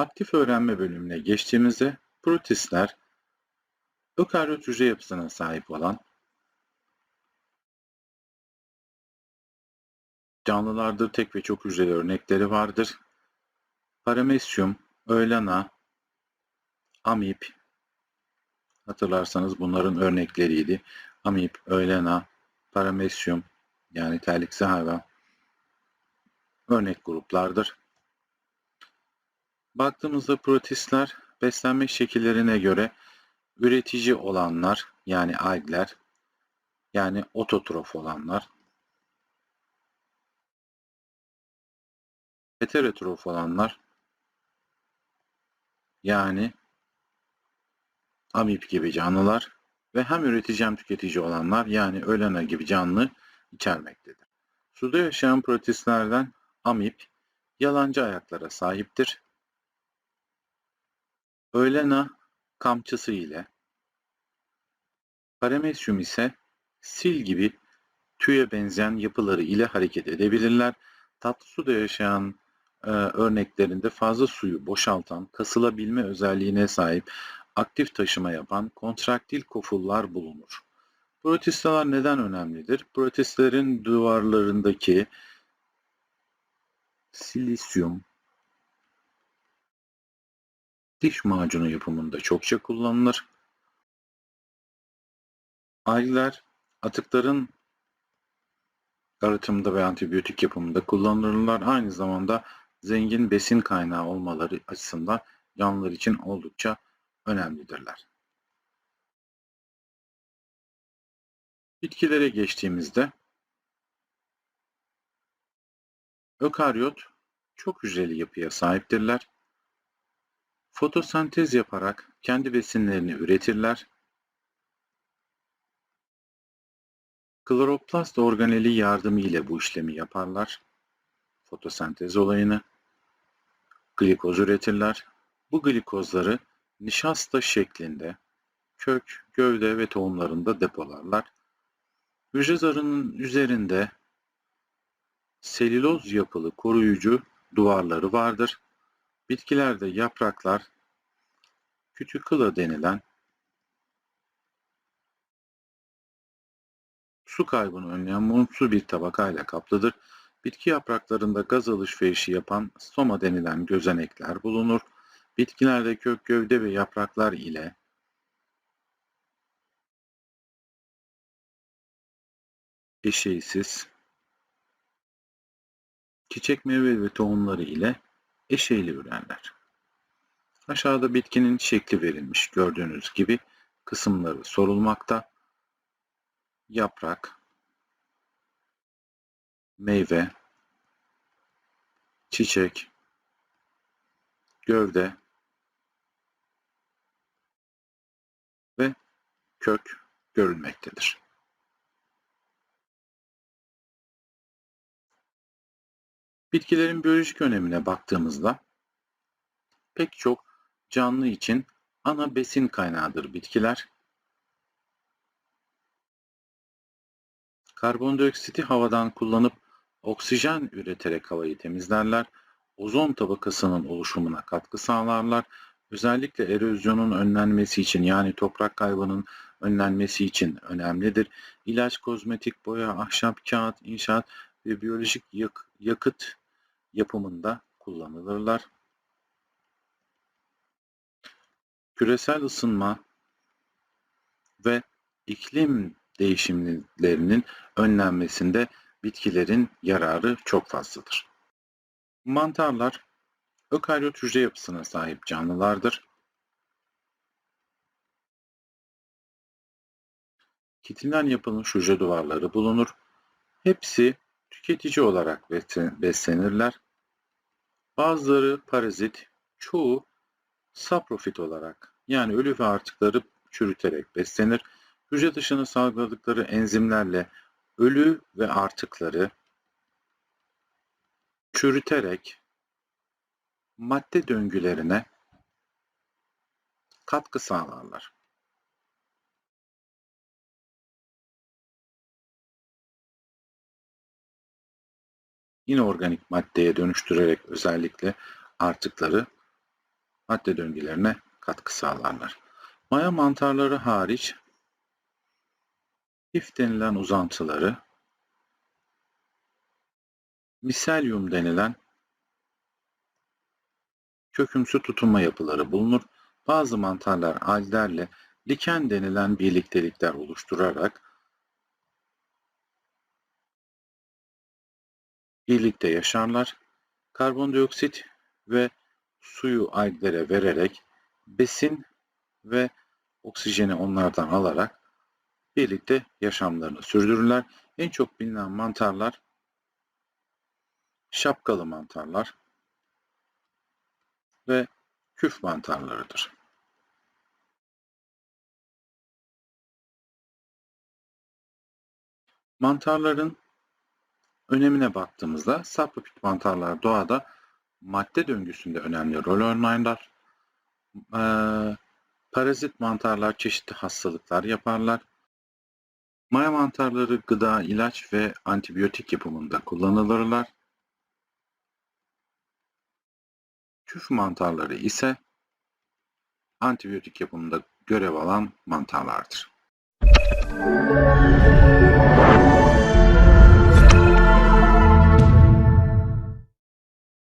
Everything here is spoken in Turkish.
Aktif öğrenme bölümüne geçtiğimizde protistler ökaryot hücre yapısına sahip olan canlılardır. Tek ve çok hücreli örnekleri vardır. Paramesyum, öylena, amip hatırlarsanız bunların örnekleriydi. Amip, öylena, paramesyum yani terliksi hayvan örnek gruplardır. Baktığımızda protistler beslenme şekillerine göre üretici olanlar yani algler yani ototrof olanlar heterotrof olanlar yani amip gibi canlılar ve hem üretici hem tüketici olanlar yani ölena gibi canlı içermektedir. Suda yaşayan protistlerden amip yalancı ayaklara sahiptir. Ölena kamçısı ile Paramesyum ise sil gibi tüye benzeyen yapıları ile hareket edebilirler. Tatlı suda yaşayan e, örneklerinde fazla suyu boşaltan, kasılabilme özelliğine sahip, aktif taşıma yapan kontraktil kofullar bulunur. Protistalar neden önemlidir? Protistlerin duvarlarındaki silisyum diş macunu yapımında çokça kullanılır. Algler atıkların arıtımında ve antibiyotik yapımında kullanılırlar. Aynı zamanda zengin besin kaynağı olmaları açısından canlılar için oldukça önemlidirler. Bitkilere geçtiğimizde ökaryot çok hücreli yapıya sahiptirler. Fotosentez yaparak kendi besinlerini üretirler. Kloroplast organeli yardımı ile bu işlemi yaparlar. Fotosentez olayını. Glikoz üretirler. Bu glikozları nişasta şeklinde kök, gövde ve tohumlarında depolarlar. Hücre zarının üzerinde selüloz yapılı koruyucu duvarları vardır. Bitkilerde yapraklar kütükula denilen su kaybını önleyen mumsu bir tabakayla kaplıdır. Bitki yapraklarında gaz alışverişi yapan stoma denilen gözenekler bulunur. Bitkilerde kök, gövde ve yapraklar ile eşeğsiz, çiçek meyve ve tohumları ile eşeğli ürerler. Aşağıda bitkinin şekli verilmiş gördüğünüz gibi kısımları sorulmakta. Yaprak, meyve, çiçek, gövde ve kök görülmektedir. Bitkilerin biyolojik önemine baktığımızda pek çok canlı için ana besin kaynağıdır bitkiler. Karbondioksiti havadan kullanıp oksijen üreterek havayı temizlerler. Ozon tabakasının oluşumuna katkı sağlarlar. Özellikle erozyonun önlenmesi için yani toprak kaybının önlenmesi için önemlidir. İlaç, kozmetik, boya, ahşap, kağıt, inşaat ve biyolojik yak yakıt yapımında kullanılırlar. Küresel ısınma ve iklim değişimlerinin önlenmesinde bitkilerin yararı çok fazladır. Mantarlar ökaryot hücre yapısına sahip canlılardır. Kitinden yapılmış hücre duvarları bulunur. Hepsi tüketici olarak beslenirler. Bazıları parazit, çoğu saprofit olarak yani ölü ve artıkları çürüterek beslenir. Hücre dışına salgıladıkları enzimlerle ölü ve artıkları çürüterek madde döngülerine katkı sağlarlar. İnorganik maddeye dönüştürerek özellikle artıkları madde döngülerine katkı sağlarlar. Maya mantarları hariç hif denilen uzantıları, miselyum denilen kökümsü tutunma yapıları bulunur. Bazı mantarlar alderle liken denilen birliktelikler oluşturarak birlikte yaşarlar. Karbondioksit ve suyu alglere vererek besin ve oksijeni onlardan alarak birlikte yaşamlarını sürdürürler. En çok bilinen mantarlar şapkalı mantarlar ve küf mantarlarıdır. Mantarların önemine baktığımızda sapropit mantarlar doğada madde döngüsünde önemli rol oynarlar. Ee, parazit mantarlar çeşitli hastalıklar yaparlar. Maya mantarları gıda, ilaç ve antibiyotik yapımında kullanılırlar. Küf mantarları ise antibiyotik yapımında görev alan mantarlardır.